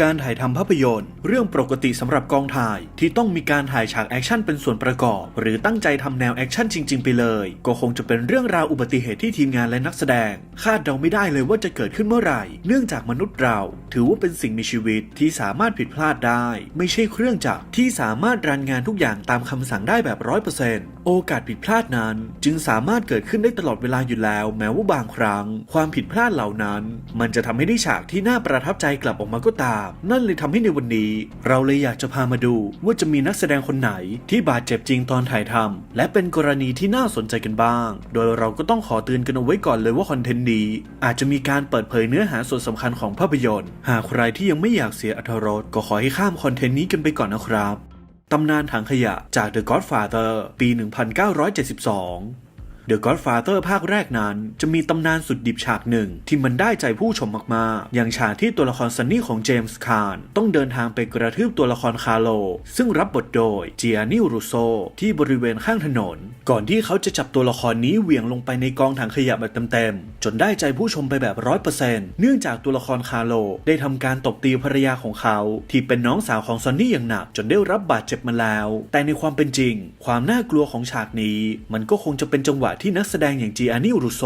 การถ่ายทำภาพยนตร์ เรื่องปกติสำหรับกองถ่าย ที่ต้องมีการถ่ายฉากแอคชั่นเป็นส่วนประกอบ หรือตั้งใจทำแนวแอคชั่นจริง ๆ ไปเลย ก็คงจะเป็นเรื่องราวอุบัติเหตุที่ทีมงานและนักแสดง คาดเดาไม่ได้เลยว่าจะเกิดขึ้นเมื่อไหร่ เนื่องจากมนุษย์เรา ถือว่าเป็นสิ่งมีชีวิตที่สามารถผิดพลาดได้ ไม่ใช่เครื่องจักรที่สามารถรันงานทุกอย่างตามคำสั่งได้แบบร้อยเปอร์เซ็นต์โอกาสผิดพลาดนั้นจึงสามารถเกิดขึ้นได้ตลอดเวลาอยู่แล้ว แม้ว่าบางครั้ง ความผิดพลาดเหล่านั้น มันจะทำให้ได้ฉากที่น่าประทับใจกลับออกมาก็ตาม นั่นเลยทำให้ในวันนี้ เราเลยอยากจะพามาดูว่าจะมีนักแสดงคนไหนที่บาดเจ็บจริงตอนถ่ายทำและเป็นกรณีที่น่าสนใจกันบ้าง โดยเราก็ต้องขอเตือนกันเอาไว้ก่อนเลยว่าคอนเทนต์นี้ อาจจะมีการเปิดเผยเนื้อหาส่วนสำคัญของภาพยนตร์ หากใครที่ยังไม่อยากเสียอรรถรสก็ขอให้ข้ามคอนเทนต์นี้กันไปก่อนนะครับ ตำนานถังขยะจาก The Godfather ปี 1972 The Godfather ภาคแรกนั้น จะมีตำนานสุดดิบฉากหนึ่ง ที่มันได้ใจผู้ชมมากๆ อย่างฉากที่ตัวละครซันนี่ของเจมส์คาร์นต้องเดินทางไปกระทืบตัวละครคาร์โล ซึ่งรับบทโดยเจียนิรูโซที่บริเวณข้างถนน ก่อนที่เขาจะจับตัวละครนี้เหวี่ยงลงไปในกองถังขยะแบบเต็มๆ จนได้ใจผู้ชมไปแบบร้อยเปอร์เซ็นต์เนื่องจากตัวละครคาร์โล ได้ทำการตบตีภรรยาของเขา ที่เป็นน้องสาวของซันนี่อย่างหนักจนได้รับบาดเจ็บมาแล้ว แต่ในความเป็นจริง ความน่ากลัวของฉากนี้ มันก็คงจะเป็นจังหวะที่นักแสดงอย่างจีอานิรูโซ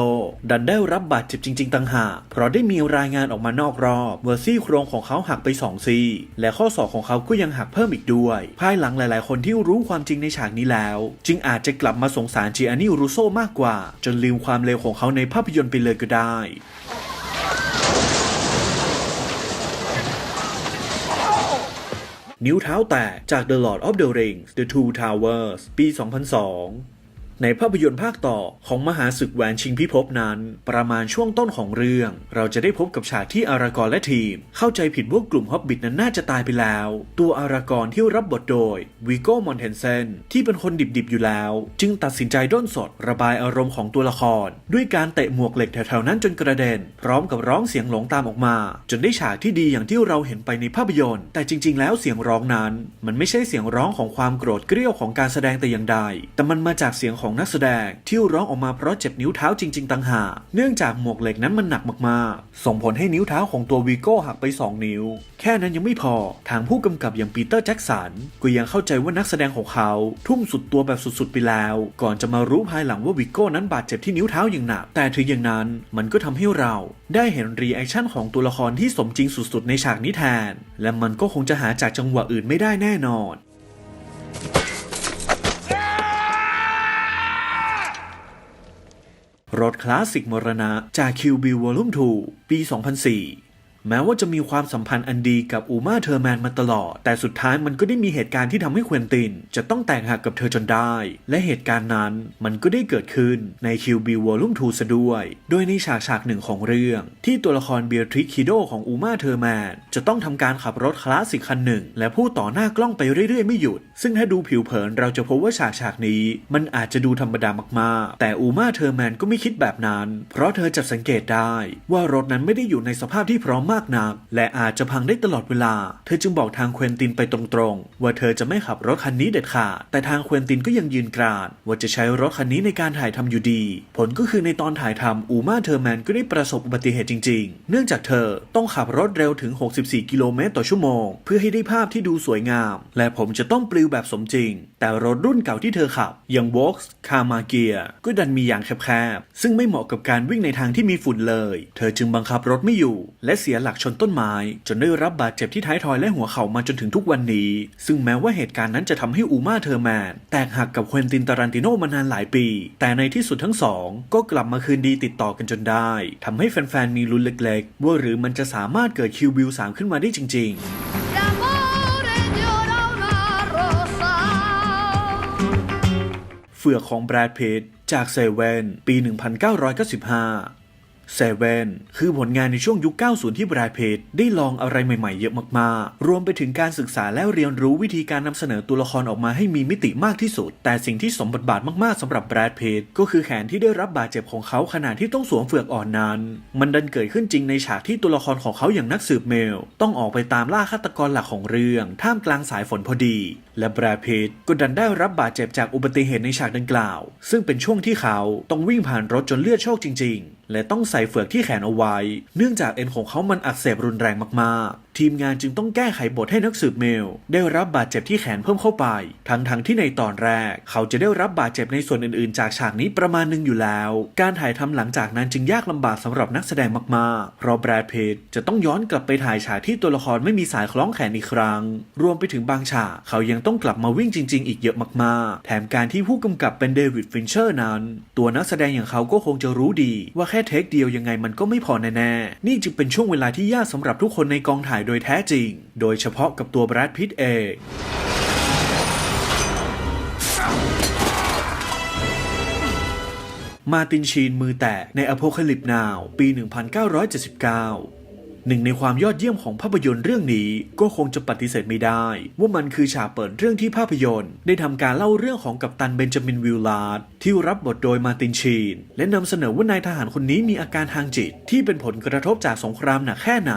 ดันได้รับบาดเจ็บจริง ๆ ต่างหาก เพราะได้มีรายงานออกมานอกรอบว่าซี่โครงของเขาหักไปสองซี่และข้อศอกของเขาก็ยังหักเพิ่มอีกด้วย ภายหลังหลาย ๆ คนที่รู้ความจริงในฉากนี้แล้ว จึงอาจจะกลับมาสงสารจีอานิรูโซมากกว่า จนลืมความเลวของเขาในภาพยนตร์ไปเลยก็ได้นิ้วเท้าแตกจาก The Lord of the Rings The Two Towers ปี 2002 ในภาพยนตร์ภาคต่อของมหาศึกแหวนชิงพิภพนั้น ประมาณช่วงต้นของเรื่อง เราจะได้พบกับฉากที่อารากอนและทีม เข้าใจผิดว่ากลุ่มฮอบบิทนั้นน่าจะตายไปแล้ว ตัวอารากอนที่รับบทโดยวิโก้มอนเทนเซนที่เป็นคนดิบๆอยู่แล้ว จึงตัดสินใจด้นสดระบายอารมณ์ของตัวละคร ด้วยการเตะหมวกเหล็กแถวๆนั้นจนกระเด็น พร้อมกับร้องเสียงหลงตามออกมา จนได้ฉากที่ดีอย่างที่เราเห็นไปในภาพยนตร์ แต่จริง ๆ แล้วเสียงร้องนั้น มันไม่ใช่เสียงร้องของความโกรธเกรี้ยวของการแสดงแต่อย่างใด แต่มันมาจากเสียงของนักแสดงที่ร้องออกมาเพราะเจ็บนิ้วเท้าจริง ๆต่างหากเนื่องจากหมวกเหล็กนั้นมันหนักมากๆ ส่งผลให้นิ้วเท้าของตัววีโก้หักไป 2 นิ้ว แค่นั้นยังไม่พอ ทางผู้กำกับอย่างปีเตอร์แจ็กสันก็ยังเข้าใจว่านักแสดงของเขา ทุ่มสุดตัวแบบสุดๆไปแล้ว ก่อนจะมารู้ภายหลังว่าวิโก้นั้นบาดเจ็บที่นิ้วเท้าอย่างหนัก แต่ถึงอย่างนั้นมันก็ทำให้เราได้เห็นรีแอคชั่นของตัวละครที่สมจริงสุดๆในฉากนี้แทน และมันก็คงจะหาจากจังหวะอื่นไม่ได้แน่นอน รถคลาสสิกมรณะจากคิวบิววอลุ่ม2ปี 2004 แม้ว่าจะมีความสัมพันธ์อันดีกับอูมาเทอร์แมนมาตลอด แต่สุดท้ายมันก็ได้มีเหตุการณ์ที่ทำให้ควินติน จะต้องแตกหักกับเธอจนได้ และเหตุการณ์นั้นมันก็ได้เกิดขึ้นใน Kill Bill Volume 2ซะด้วย โดยในฉากฉากหนึ่งของเรื่อง ที่ตัวละครเบียทริกคิโดของอูมาเทอร์แมนจะต้องทำการขับรถคลาสสิกคันหนึ่ง และพูดต่อหน้ากล้องไปเรื่อยๆ ไม่หยุด ซึ่งถ้าดูผิวเผินเราจะพบว่าฉากฉากนี้ มันอาจจะดูธรรมดามากๆ แต่อูมาเทอร์แมนก็ไม่คิดแบบนั้น เพราะเธอจับสังเกตได้ว่ารถนั้นไม่ได้อยู่ในสภาพที่พร้อมมากนักและอาจจะพังได้ตลอดเวลา เธอจึงบอกทางเควินตินไปตรงๆ ว่าเธอจะไม่ขับรถคันนี้เด็ดขาด แต่ทางเควินตินก็ยังยืนกรานว่าจะใช้รถคันนี้ในการถ่ายทำอยู่ดี ผลก็คือในตอนถ่ายทำอูมาเทอร์แมนก็ได้ประสบอุบัติเหตุจริง ๆ เนื่องจากเธอต้องขับรถเร็วถึง 64 กิโลเมตรต่อชั่วโมง เพื่อให้ได้ภาพที่ดูสวยงาม และผมจะต้องปลิวแบบสมจริง แต่รถรุ่นเก่าที่เธอขับอย่าง Vox คามาเกียก็ดันมีอย่างแคบๆซึ่งไม่เหมาะกับการวิ่งในทางที่มีฝุ่นเลย เธอจึงบังคับรถไม่อยู่ และเสียหลักลักชนต้นไม้ จนได้รับบาดเจ็บที่ท้ายทอยและหัวเข่ามาจนถึงทุกวันนี้ ซึ่งแม้ว่าเหตุการณ์นั้นจะทำให้อูมาเทอร์แมนแตกหักกับเควินตินตารันติโนมานานหลายปี แต่ในที่สุดทั้งสอง ก็กลับมาคืนดีติดต่อกันจนได้ทำให้แฟนๆมีลุ้นเล็กๆ ว่าหรือมันจะสามารถเกิดคิวบิลสามขึ้นมาได้จริง ๆเฟือกของแบรดพิตต์จากเซเว่นปี 1995 เซเว่นคือผลงานในช่วงยุค 90 ที่แบรดพิตต์ได้ลองอะไรใหม่ๆ เยอะมากๆ รวมไปถึงการศึกษาและเรียนรู้วิธีการนำเสนอตัวละครออกมาให้มีมิติมากที่สุด แต่สิ่งที่สมบทบาทมากๆสำหรับแบรดพิตต์ก็คือแขนที่ได้รับบาดเจ็บของเขาขณะที่ต้องสวมเฟือกอ่อนนั้น มันดันเกิดขึ้นจริงในฉากที่ตัวละครของเขาอย่างนักสืบเมล ต้องออกไปตามล่าฆาตกรหลักของเรื่อง ท่ามกลางสายฝนพอดี และแบรดพิตต์ก็ดันได้รับบาดเจ็บจากอุบัติเหตุในฉากดังกล่าว ซึ่งเป็นช่วงที่เขาต้องวิ่งผ่านรถจนเลือดโชกจริง ๆ และต้องใส่เฟือกที่แขนเอาไว้ เนื่องจากเอ็นของเขามันอักเสบรุนแรงมากๆ ทีมงานจึงต้องแก้ไขบทให้นักสืบเมล ได้รับบาดเจ็บที่แขนเพิ่มเข้าไป ทั้งๆที่ในตอนแรก เขาจะได้รับบาดเจ็บในส่วนอื่นๆ จากฉากนี้ประมาณหนึงอยู่แล้ว การถ่ายทำหลังจากนั้นจึงยากลำบากสำหรับนักแสดงมากๆเพราะแบรดเพตจะต้องย้อนกลับไปถ่ายฉากที่ตัวละครไม่มีสายคล้องแขนอีกครั้ง รวมไปถึงบางฉากเขายังต้องกลับมาวิ่งจริง ๆ อีกเยอะมากๆ แถมการที่ผู้กำกับเป็นเดวิดฟินเชอร์นั้น ตัวนักแสดงอย่างเขาก็คงจะรู้ดี ว่าแค่เทคเดียวยังไงมันก็ไม่พอแน่ๆนี่จึงเป็นช่วงเวลาที่ยากสำหรับทุกคนในกองถ่ายโดยแท้จริง โดยเฉพาะกับตัวแบรดพิตเองมาตินชีนมือแตกในอโพคลิปนาว ปี 1979 หนึ่งในความยอดเยี่ยมของภาพยนตร์เรื่องนี้ก็คงจะปฏิเสธไม่ได้ ว่ามันคือฉากเปิดเรื่องที่ภาพยนตร์ ได้ทำการเล่าเรื่องของกัปตันเบนจามินวิลลาร์ดที่รับบทโดยมาตินชีน และนำเสนอว่านายทหารคนนี้มีอาการทางจิต ที่เป็นผลกระทบจากสงครามหนักแค่ไหน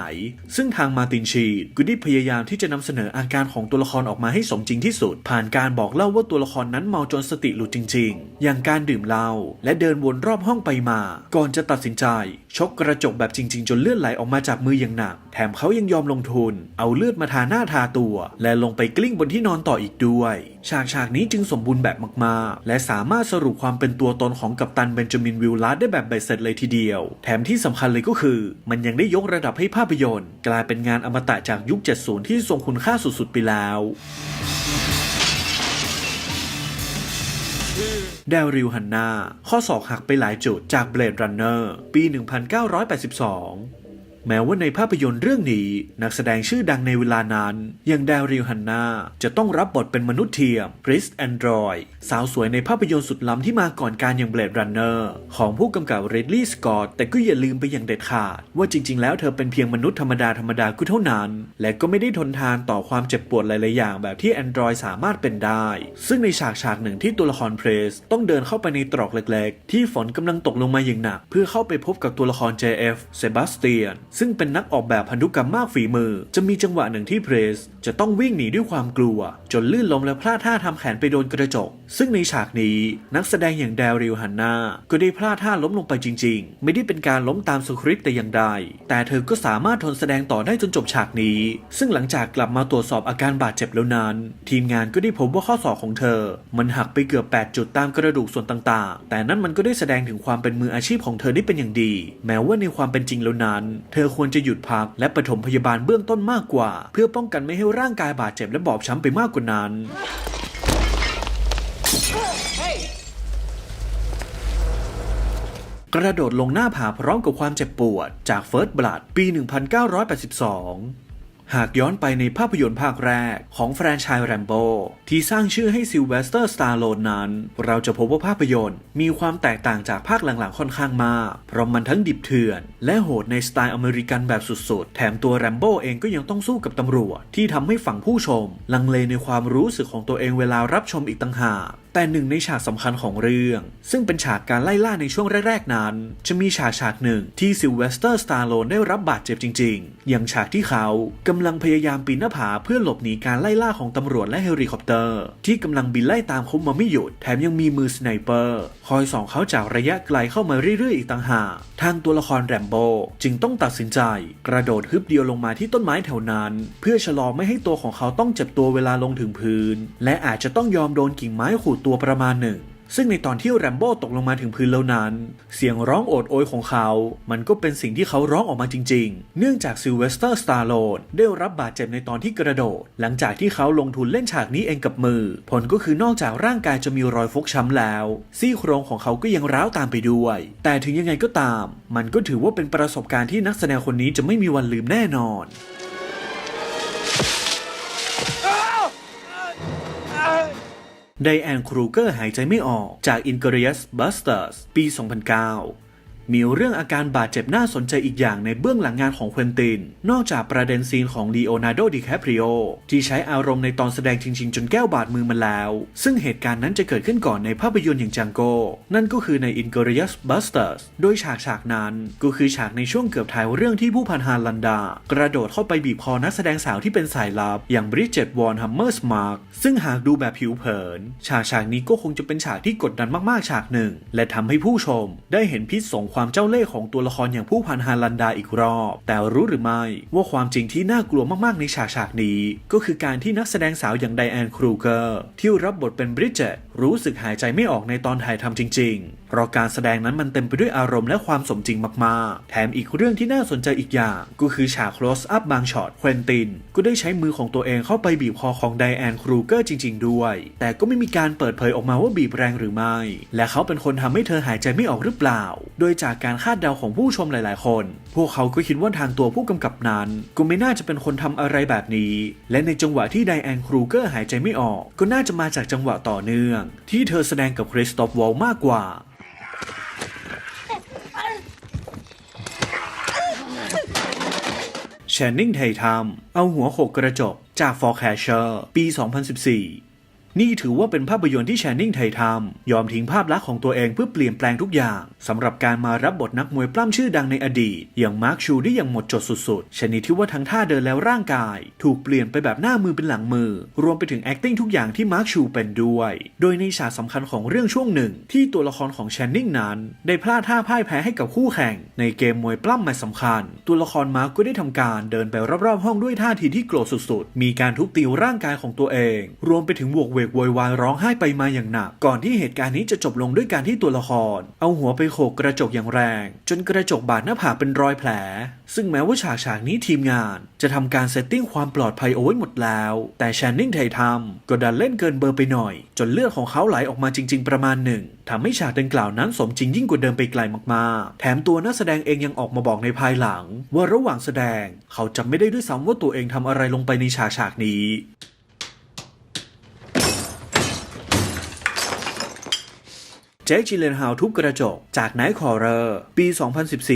ซึ่งทางมาตินชีนก็ได้พยายามที่จะนำเสนออาการของตัวละครออกมาให้สมจริงที่สุด ผ่านการบอกเล่าว่าตัวละครนั้นเมาจนสติหลุดจริง ๆ อย่างการดื่มเหล้าและเดินวนรอบห้องไปมา ก่อนจะตัดสินใจชกกระจกแบบจริง ๆ จนเลือดไหลออกมาจากมืออย่างหนัก แถมเขายังยอมลงทุน เอาเลือดมาทาหน้าทาตัว และลงไปกลิ้งบนที่นอนต่ออีกด้วย ฉากฉากนี้จึงสมบูรณ์แบบมากๆ และสามารถสรุปความเป็นตัวตนของกัปตันเบนจามินวิลลาร์ดได้แบบเบ็ดเสร็จเลยทีเดียว แถมที่สำคัญเลยก็คือ มันยังได้ยกระดับให้ภาพยนตร์ กลายเป็นงานอมตะจากยุค 70 ที่ทรงคุณค่าสุดๆไปแล้ว เดริลฮันนาข้อศอกหักไปหลายจุดจากเบลดรันเนอร์ปี 1982 แม้ว่าในภาพยนตร์เรื่องนี้ นักแสดงชื่อดังในเวลานั้น อย่างแดริลฮันนาจะต้องรับบทเป็นมนุษย์เทียมคริสแอนดรอยสาวสวยในภาพยนตร์สุดล้ำที่มาก่อนการอย่างเบลดรันเนอร์ของผู้กำกับเรดลีย์สกอตแต่ก็อย่าลืมไปอย่างเด็ดขาด ว่าจริง ๆ แล้วเธอเป็นเพียงมนุษย์ธรรมดาธรรมดาก็เท่านั้น และก็ไม่ได้ทนทานต่อความเจ็บปวดหลายๆอย่างแบบที่แอนดรอยสามารถเป็นได้ ซึ่งในฉากฉากหนึ่งที่ตัวละครเพรสต้องเดินเข้าไปในตรอกเล็ก ๆ ที่ฝนกำลังตกลงมาอย่างหนัก เพื่อเข้าไปพบกับตัวละคร JF เซบาสเตียนซึ่งเป็นนักออกแบบพันธุกรรมมากฝีมือ จะมีจังหวะหนึ่งที่เพรสจะต้องวิ่งหนีด้วยความกลัว จนลื่นล้มและพลาดท่าทำแขนไปโดนกระจก ซึ่งในฉากนี้นักแสดงอย่างแดริลฮันนาก็ได้พลาดท่าล้มลงไปจริง ๆ ไม่ได้เป็นการล้มตามสคริปต์แต่อย่างใดแต่เธอก็สามารถทนแสดงต่อได้จนจบฉากนี้ ซึ่งหลังจากกลับมาตรวจสอบอาการบาดเจ็บแล้วนั้น ทีมงานก็ได้พบว่าข้อศอกของเธอ มันหักไปเกือบ 8 จุดตามกระดูกส่วนต่างๆ แต่นั่นมันก็ได้แสดงถึงความเป็นมืออาชีพของเธอได้เป็นอย่างดี แม้ว่าในความเป็นจริงแล้วนั้น เธอควรจะหยุดพักและปฐมพยาบาลเบื้องต้นมากกว่า เพื่อป้องกันไม่ให้ร่างกายบาดเจ็บและบอบช้ำไปมากกว่านั้น กระโดดลงหน้าผาพร้อมกับความเจ็บปวดจากเฟิร์สบลัดปี 1982 หากย้อนไปในภาพยนตร์ภาคแรกของแฟรนไชส์แรมโบที่สร้างชื่อให้ซิลเวสเตอร์สตาร์โลนนั้น เราจะพบว่าภาพยนตร์ มีความแตกต่างจากภาคหลังๆค่อนข้างมาก เพราะมันทั้งดิบเถื่อน และโหดในสไตล์อเมริกันแบบสุดๆ แถมตัวแรมโบเองก็ยังต้องสู้กับตำรวจ ที่ทำให้ฝั่งผู้ชม ลังเลในความรู้สึกของตัวเองเวลารับชมอีกต่างหากแต่หนึ่งในฉากสำคัญของเรื่อง ซึ่งเป็นฉากการไล่ล่าในช่วงแรก ๆ นั้น จะมีฉากฉากหนึ่งที่ซิลเวสเตอร์สตาร์โลนได้รับบาดเจ็บจริง ๆ อย่างฉากที่เขากำลังพยายามปีนหน้าผาเพื่อหลบหนีการไล่ล่าของตำรวจและเฮลิคอปเตอร์ ที่กำลังบินไล่ตามเขามาไม่หยุด แถมยังมีมือสไนเปอร์ คอยส่องเขาจากระยะไกลเข้ามาเรื่อย ๆ อีกต่างหากทางตัวละครแรมโบจึงต้องตัดสินใจ กระโดดฮึบเดียวลงมาที่ต้นไม้แถวนั้น เพื่อชะลอไม่ให้ตัวของเขาต้องเจ็บตัวเวลาลงถึงพื้น และอาจจะต้องยอมโดนกิ่งไม้ขูดตัวประมาณหนึ่ง ซึ่งในตอนที่แรมโบ้ตกลงมาถึงพื้นแล้วนั้น เสียงร้องโอดโอยของเขา มันก็เป็นสิ่งที่เขาร้องออกมาจริง ๆ เนื่องจากซิลเวสเตอร์สตาร์โลนได้รับบาดเจ็บในตอนที่กระโดด หลังจากที่เขาลงทุนเล่นฉากนี้เองกับมือ ผลก็คือนอกจากร่างกายจะมีรอยฟกช้ำแล้ว ซี่โครงของเขาก็ยังร้าวตามไปด้วย แต่ถึงยังไงก็ตาม มันก็ถือว่าเป็นประสบการณ์ที่นักแสดงคนนี้จะไม่มีวันลืมแน่นอน ไดแอนครูเกอร์หายใจไม่ออกจาก Inglourious Basterds ปี 2009 มีเรื่องอาการบาดเจ็บน่าสนใจอีกอย่างในเบื้องหลังงานของเควินติน นอกจากประเด็นซีนของลีโอนาร์โดดิแคปริโอที่ใช้อารมณ์ในตอนแสดงจริง ๆ จนแก้วบาดมือมันแล้ว ซึ่งเหตุการณ์นั้นจะเกิดขึ้นก่อนในภาพยนตร์อย่างจังโกนั่นก็คือใน Inglourious Basterds โดยฉากฉากนั้นก็คือฉากในช่วงเกือบท้ายเรื่องที่ผู้พันฮาลันดา กระโดดเข้าไปบีบคอนักแสดงสาวที่เป็นสายลับ อย่างบริดเจตวอนฮัมเมอร์สมาร์กซึ่งหากดูแบบผิวเผิน ฉากฉากนี้ก็คงจะเป็นฉากที่กดดันมากๆฉากหนึ่ง และทำให้ผู้ชมได้เห็นพิษสงความความเจ้าเล่ห์ของตัวละครอย่างผู้พันฮาลันดาอีกรอบ แต่รู้หรือไม่ว่าความจริงที่น่ากลัวมากๆในฉากฉากนี้ ก็คือการที่นักแสดงสาวอย่างไดแอนครูเกอร์ที่รับบทเป็นบริดเจตรู้สึกหายใจไม่ออกในตอนถ่ายทำจริง ๆ เพราะการแสดงนั้นมันเต็มไปด้วยอารมณ์และความสมจริงมากๆ แถมอีกเรื่องที่น่าสนใจอีกอย่าง ก็คือฉาก close up บางช็อต เควินติน ก็ได้ใช้มือของตัวเองเข้าไปบีบคอของไดแอนครูเกอร์จริง ๆ ด้วย แต่ก็ไม่มีการเปิดเผยออกมาว่าบีบแรงหรือไม่ และเขาเป็นคนทำให้เธอหายใจไม่ออกหรือเปล่า โดยจากการคาดเดาของผู้ชมหลาย ๆ คน พวกเขาก็คิดว่าทางตัวผู้กำกับนั้น ก็ไม่น่าจะเป็นคนทำอะไรแบบนี้ และในจังหวะที่ไดแอนครูเกอร์หายใจไม่ออก ก็น่าจะมาจากจังหวะต่อเนื่อง ที่เธอแสดงกับคริสตอฟวอลมากกว่า Channing Tatum เอาหัวโขกกระจกจาก For Casher ปี 2014 นี่ถือว่าเป็นภาพยนตร์ที่แชนนิงไททัมยอมทิ้งภาพลักษณ์ของตัวเองเพื่อเปลี่ยนแปลงทุกอย่างสำหรับการมารับบทนักมวยปล้ำชื่อดังในอดีต อย่างมาร์คชูได้อย่างหมดจดสุดๆชนิดที่ว่าทั้งท่าเดินแล้วร่างกาย ถูกเปลี่ยนไปแบบหน้ามือเป็นหลังมือ รวมไปถึง acting ทุกอย่างที่มาร์คชูเป็นด้วย โดยในฉากสำคัญของเรื่องช่วงหนึ่ง ที่ตัวละครของแชนนิงนั้น ได้พลาดท่าพ่ายแพ้ให้กับคู่แข่ง ในเกมมวยปล้ำมตช์สำคัญ ตัวละครมาร์คก็ได้ทำการเดินไปรอบๆ ห้องด้วยท่าทีที่โกรธสุดๆ มีการทุบตีร่างกายของตัวเอง รวมไปถึงบวกเวกโวยวายร้องไห้ไปมาอย่างหนัก ก่อนที่เหตุการณ์นี้จะจบลงด้วยการที่ตัวละคร เอาหัวไปโขกกระจกอย่างแรง จนกระจกบาดหน้าผากเป็นรอยแผล ซึ่งแม้ว่าฉากฉากนี้ทีมงาน จะทำการเซตติ้งความปลอดภัยเอาไว้หมดแล้ว แต่แชนนิงไททัมก็ดันเล่นเกินเบอร์ไปหน่อย จนเลือดของเขาไหลออกมาจริง ๆประมาณหนึ่งทำให้ฉากดังกล่าวนั้นสมจริงยิ่งกว่าเดิมไปไกลมากๆ แถมตัวนักแสดงเองยังออกมาบอกในภายหลัง ว่าระหว่างแสดง เขาจำไม่ได้ด้วยซ้ำว่าตัวเองทำอะไรลงไปในฉากฉากนี้ จคจิเลนฮาวทุบกระจกจากไนท์คอร์เรอร์ปี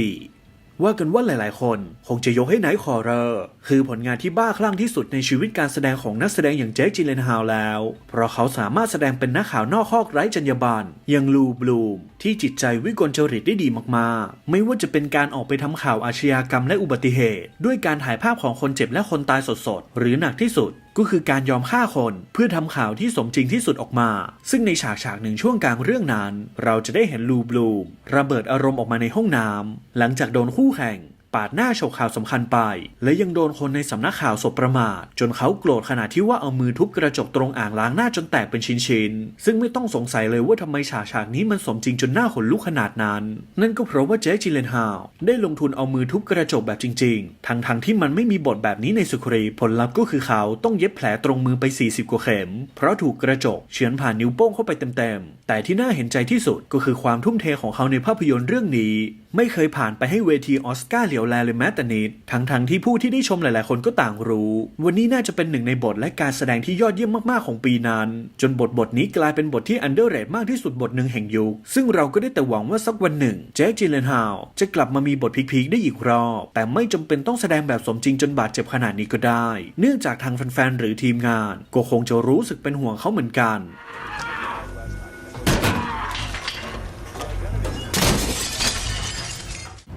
2014 ว่ากันว่าหลายๆ คนคงจะยกให้ไนท์คอร์เรอร์คือผลงานที่บ้าคลั่งที่สุดในชีวิตการแสดงของนักแสดงอย่างเจคจิเลนฮาวแล้ว เพราะเขาสามารถแสดงเป็นนักข่าวนอกคอกไร้จรรยาบรรณอย่างลูบลูม ที่จิตใจวิกลจริตได้ดีมากๆ ไม่ว่าจะเป็นการออกไปทำข่าวอาชญากรรมและอุบัติเหตุ ด้วยการถ่ายภาพของคนเจ็บและคนตายสดๆ หรือหนักที่สุด ก็คือการยอมฆ่าคนเพื่อทำข่าวที่สมจริงที่สุดออกมา ซึ่งในฉากฉากหนึ่งช่วงกลางเรื่องนั้น เราจะได้เห็นลูบลูมระเบิดอารมณ์ออกมาในห้องน้ำหลังจากโดนคู่แข่ง ปาดหน้าโชว์ข่าวสำคัญไป และยังโดนคนในสำนักข่าวสบประมาท จนเขาโกรธขนาดที่ว่าเอามือทุบกระจกตรงอ่างล้างหน้าจนแตกเป็นชิ้นๆ ซึ่งไม่ต้องสงสัยเลยว่าทำไมฉากฉากนี้มันสมจริงจนหน้าขนลุกขนาดนั้น นั่นก็เพราะว่าเจคจิเลนฮาวได้ลงทุนเอามือทุบกระจกแบบจริง ๆ ทั้งๆทที่มันไม่มีบทแบบนี้ในสคริปต์ผลลัพธ์ก็คือเขาต้องเย็บแผลตรงมือไป 40 กว่าเข็ม เพราะถูกกระจกเฉือนผ่านนิ้วโป้งเข้าไปเต็มๆ แต่ที่น่าเห็นใจที่สุดก็คือความทุ่มเทของเขาในภาพยนตร์เรื่องนี้ ไม่เคยผ่านไปให้เวทีออสการ์เหลียวแลเลยแม้แต่นิด ทั้งๆทที่ผู้ที่ได้ชมหลายๆ คนก็ต่างรู้ วันนี้น่าจะเป็นหนึ่งในบทและการแสดงที่ยอดเยี่ยมมากๆ ของปีนั้น จนบทบทนี้กลายเป็นบทที่อันเดอร์เรทมากที่สุดบทหนึ่งแห่งยุค ซึ่งเราก็ได้แต่หวังว่าสักวันหนึ่งเจคจิเลนฮาวจะกลับมามีบทพีคๆได้อีกรอบ แต่ไม่จำเป็นต้องแสดงแบบสมจริงจนบาดเจ็บขนาดนี้ก็ได้ เนื่องจากทางแฟนๆ หรือทีมงานก็คงจะรู้สึกเป็นห่วงเขาเหมือนกัน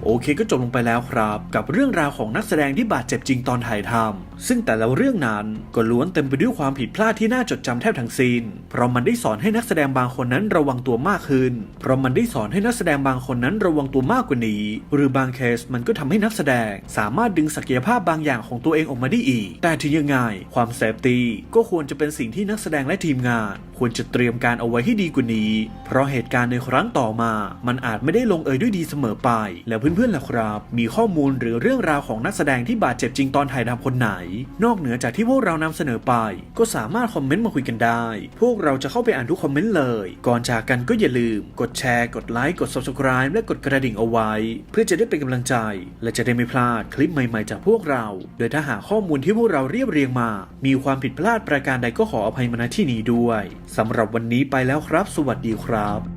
โอเคก็จบลงไปแล้วครับ กับเรื่องราวของนักแสดงที่บาดเจ็บจริงตอนถ่ายทำซึ่งแต่ละเรื่องนั้นก็ล้วนเต็มไปด้วยความผิดพลาดที่น่าจดจำแทบทั้งสิ้นเพราะมันได้สอนให้นักแสดงบางคนนั้นระวังตัวมากขึ้น เพราะมันได้สอนให้นักแสดงบางคนนั้นระวังตัวมากกว่านี้ หรือบางเคสมันก็ทำให้นักแสดงสามารถดึงศักยภาพบางอย่างของตัวเองออกมาได้อีก แต่ถึงยังไงความเซฟตี้ก็ควรจะเป็นสิ่งที่นักแสดงและทีมงาน ควรจะเตรียมการเอาไว้ให้ดีกว่านี้ เพราะเหตุการณ์ในครั้งต่อมา มันอาจไม่ได้ลงเอยด้วยดีเสมอไป แล้วเพื่อนพื่อนๆล่ะครับ มีข้อมูลหรือเรื่องราวของนักแสดงที่บาดเจ็บจริงตอนถ่ายทำคนไหน นอกเหนือจากที่พวกเรานำเสนอไป ก็สามารถคอมเมนต์มาคุยกันได้ พวกเราจะเข้าไปอ่านทุกคอมเมนต์เลย ก่อนจากกันก็อย่าลืม กดแชร์ กดไลค์กด subscribe และกดกระดิ่งเอาไว้ เพื่อจะได้เป็นกำลังใจ และจะได้ไม่พลาดคลิปใหม่ๆ จากพวกเรา โดยถ้าหาข้อมูลที่พวกเราเรียบเรียงมา มีความผิดพลาดประการใดก็ขออภัยมาณที่นี้ด้วยสำหรับวันนี้ไปแล้วครับ สวัสดีครับ